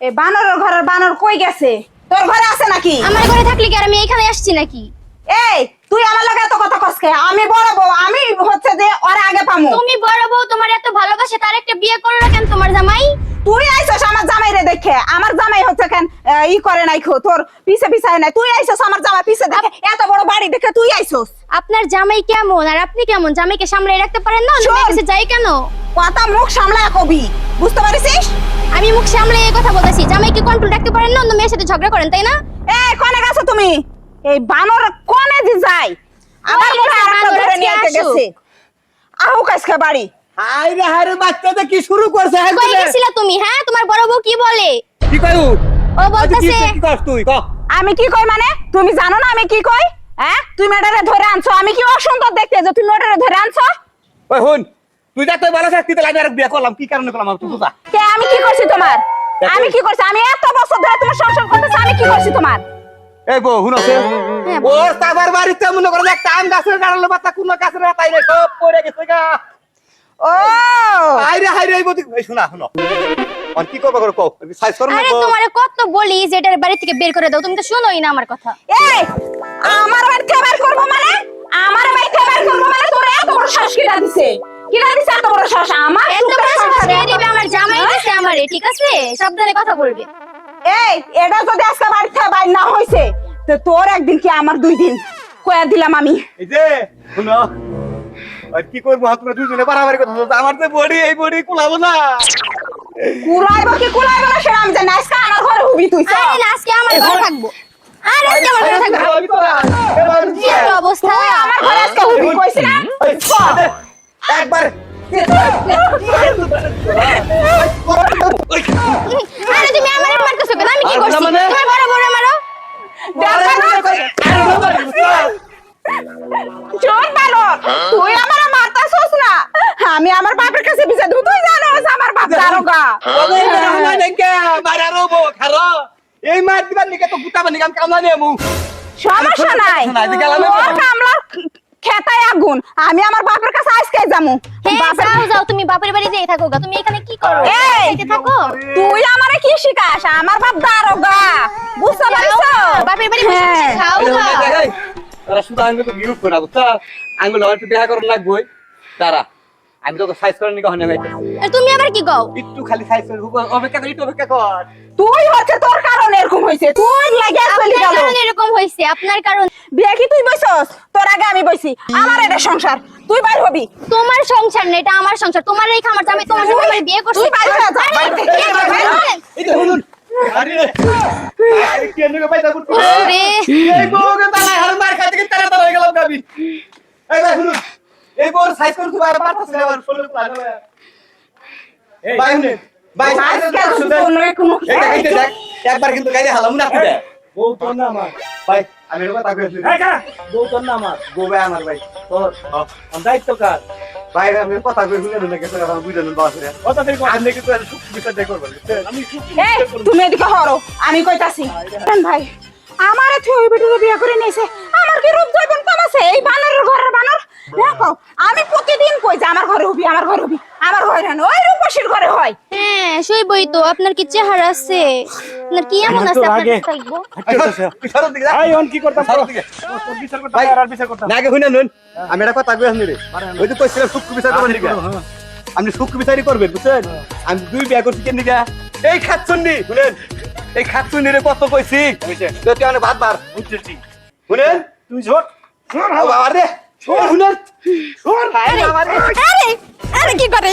এই বানরের ঘরের বানর কই গেছে? তোর ঘরে আছে নাকি? আমার ঘরে থাকলে কি আর আমি এখানে আসছি নাকি? এই তুই আমার লগে এত কথা কসকে আমি বড় বউ আমি হচ্ছে যে ওর আগে পামু। তুমি বড় বউ তোমার এত ভালোবাসে তার একটা বিয়ে করল কেন তোমার জামাই? তুই আইছস আমার জামাই রে দেখে। আমার জামাই ই করে নাই খো তোর পিছে পিছে নাই। তুই আইছস আমার জামাই পিছে দেখে এত বড় বাড়ি দেখে তুই আইছস। আপনার জামাই কেমন? আর আপনি কেমন? জামাইকে সামলে রাখতে পারেন না? অন্য কাছে যাই কেন? কথা মুখ সামলায় কবি বুঝতে পারিস আমি মুখ সামলে এই কথা বলতেছি। জামাইকে কন্ট্রোল রাখতে পারেন না? অন্য মেয়ের সাথে ঝগড়া করেন তাই না? এই কোনে গেছো তুমি? এই বানর কোনে যে যায়? আবার মনে হয় আরেকটা ধরে নিয়ে আইতে গেছে। আহু কাজকে বাড়ি। হাই রে হাই রে বাচ্চাটা কি শুরু করছে? হ্যাঁ কই গেছিলা তুমি হ্যাঁ? তোমার বড় বউ কি বলে? কি কইউ ও বলতেছে? তুই ক। আমি কি কই মানে? তুমি জানো না আমি কি কই? হ্যাঁ? তুমি মেডারে ধরে আনছো। আমি কি অসুন্দর দেখতে যে তুমি মেডারে ধরে আনছো? ওই হুন তুই যা তুই ভালো থাকতি তাহলে আমি আর বিয়ে করলাম। কি কারণে করলাম তুই বুঝা? কে আমি কি করছি তোমার? আমি কি করছি? আমি এত বছর ধরে তোমার সংসার করতেছি আমি কি করছি তোমার? এই বউ হুন আছে? হ্যাঁ, ও তাবার বাড়িতে মনে করে একটা আম গাছের গাড়ালে বাতা কোন গাছের তাই রে সব পড়ে গেছে গা। ও! হাই রে হাই রে এই বদি এই শোনা শোনো। আর কি করবে করো কও? সাইজ করো না আরে তোমারে কত বলি যে এটার বাড়ি থেকে বের করে দাও তুমি তো শুনোই না আমার কথা। এই আমার বাড়িতে বের করব মানে? আমার বাড়িতে বের করব মানে তোর এত বড় শ্বাস দিছে? কিনা দিছে এত বড় শ্বাস আমার এত বড় ছেড়ে দিবে? আমার জামাই দিছে আমারে ঠিক আছে? সাবধানে কথা বলবে। এই এটা যদি আজকে বাড়িতে বাইর না হইছে তো তোর একদিন কি আমার দুই দিন কয়া দিলাম আমি? এই যে শুনো। আর কি করব? হাত করে দুজনে বাড়াবাড়ি কথা আমার যে বডি এই বডি কুলাবো না। কুলাইব কি কুলাইব না সেটা আমি জানি আজকে আমার ঘরে হুবি তুই আরে না আজকে আমার ঘরে থাকব। আরে আজকে আমার ঘরে থাকব। আমি তোরা, এবার কি অবস্থা। আমার ঘরে আজকে হুবি কইছি না? একবার আরে তুমি আমারে মারতেছো কেন? আমি কি করছি? তুমি বড় বড় মারো ভালো তুই আমার মারতাছস না। আমি আমার বাপের কাছে বিচার দেব। তুই জানোস। আমার বাপ দারোগা এই মার দিবার নিকে তো গুতা বানি কাম কামলা নিয়ে সমস্যা নাই। না, এদিকে আলাদা তোর করো। কামলার খেতায় আগুন। আমি আমার বাপের কাছে আজকে যামু। হ্যাঁ যাও যাও তুমি বাপের বাড়ি যেই থাকো তুমি এখানে কি করো? এই! এইতে থাকো? তুই আমারে কি শিখাস? আমার বাপ দারোগা। বুঝতে পারিস যাও না, বাপের বাড়ি বসে বসে হ্যাঁ। খাও না তারা শুধু আঙ্গুল তো গিরুপ করে আঙ্গুল আমার দেখা করার লাগবে তারা আমি তোকে সাইজ করে নিকে হনে ভাইতে আর তুমি আবার কি কও? একটু খালি সাইজ করে হুক- অপেক্ষা কর একটু অপেক্ষা কর। তুই হচ্ছে তোর কারণে এরকম হয়েছে তুই লাগে চলে গেল। কারণে এরকম হয়েছে আপনার কারণ বিয়ে কি তুই বইছস? তোর আগে আমি বইছি আমার এটা সংসার তুই বাইর হবি। তোমার সংসার না এটা আমার সংসার। তোমার এই খামার আমি তোমার সাথে আমার বিয়ে করছে। তুই বাইর হয়ে যা বাইর থেকে। এই যে, বাইরে হলেন। এই যে শুনুন আরে আরে কি এনে পাইতা করতে ওরে, এই বউকে তালা হার মার খাইতে কি তারা তারা হয়ে গেলাম গাবি এই ভাই শুনুন এই বউর সাইজ পারতাছ না ফুল লাগা এই ভাই ভাই আর শুধু কোনো এই দেখ একবার কিন্তু গাইলে হালাম না আপনি বউ তোর না আমার। ভাই আমি এর কথা কইছি। এই কারা? বউ তোর না আমার বউ ভাই আমার ভাই তোর আমার দায়িত্ব কার? ভাই আমি কথা কই শুনে না কেসে বুঝলেন বাসরে কথা থেকে কথা আমি কিন্তু সুখ বিচার দেখ করব আমি চুপ এই তুমি এদিকে হরো আমি কইতাছি। ভাই আমার ওই বেটিকে বিয়ে করে নিয়েছে। আমার কি রূপ জৈবন কম আছে এই বানরের ঘরের বানর? দেখো আমি প্রতিদিন কই যে আমার ঘরে হবি আমার ঘরে হবি আমার ঘরে না ওই রূপসীর ঘরে হয়। হ্যাঁ শুইবই তো আপনার কি চেহারা আছে? আপনার কি এমন আছে? আপনার থাকব। বিচার অন কি করতাম? সারা দিকে। তোর বিচার করতাম ভাই। আর বিচার করতাম। না নুন। আমি এটা কথা কই রে। ওই তো কইছিলাম সুখ বিচার করবেন নিকা হ্যাঁ। আপনি সুখ বিচারই করবেন বুঝছেন? আমি দুই বিয়া করছি কেন নিকা এই খাচ্ছন্নি শুনেন? এই খাচ্ছন্নি রে কত কইছি? তো তুই অনেক ভাত বার। বুঝতেছি শুনেন? তুই ঝোট। আরে আরে কি করে?